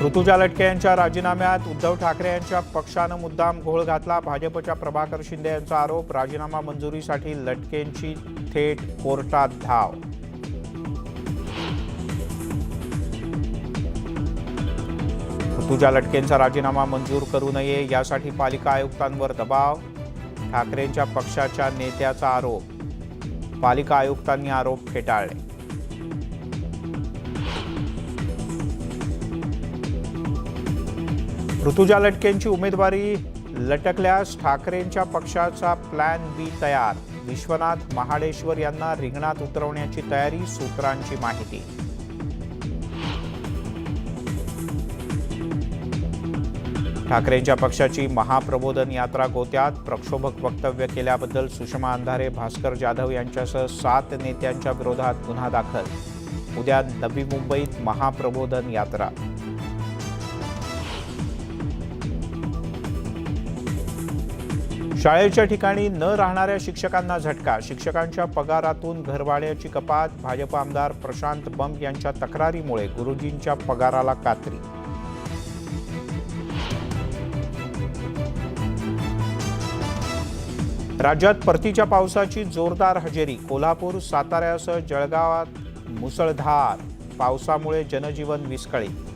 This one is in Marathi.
ऋतुजा लटके यांच्या राजीनाम्यात उद्धव ठाकरे यांच्या पक्षानं मुद्दाम घोळ घातला. भाजपच्या प्रभाकर शिंदे यांचा आरोप राजीनामा मंजुरीसाठी लटकेंची थेट कोर्टात धाव. ऋतुजा लटकेंचा राजीनामा मंजूर करू नये यासाठी पालिका आयुक्तांवर दबाव. ठाकरेंच्या पक्षाच्या नेत्याचा आरोप पालिका आयुक्तांनी आरोप फेटाळले. ऋतुजा लटकेंची उमेदवारी लटकल्यास ठाकरेंच्या पक्षाचा प्लॅन बी तयार. विश्वनाथ महाडेश्वर यांना रिंगणात उतरवण्याची तयारी सूत्रांची माहिती. ठाकरेंच्या पक्षाची महाप्रबोधन यात्रा गोत्यात प्रक्षोभक वक्तव्य केल्याबद्दल सुषमा अंधारे भास्कर जाधव यांच्यासह सात नेत्यांच्या विरोधात गुन्हा दाखल. उद्या नवी मुंबईत महाप्रबोधन यात्रा. शाळेच्या ठिकाणी न राहणाऱ्या शिक्षकांना झटका. शिक्षकांच्या पगारातून घरभाड्याची कपात भाजप आमदार प्रशांत बंब यांच्या तक्रारीमुळे गुरुजींच्या पगाराला कात्री. राज्यात परतीच्या पावसाची जोरदार हजेरी. कोल्हापूर साताऱ्यासह जळगावात मुसळधार. पावसामुळे जनजीवन विस्कळीत.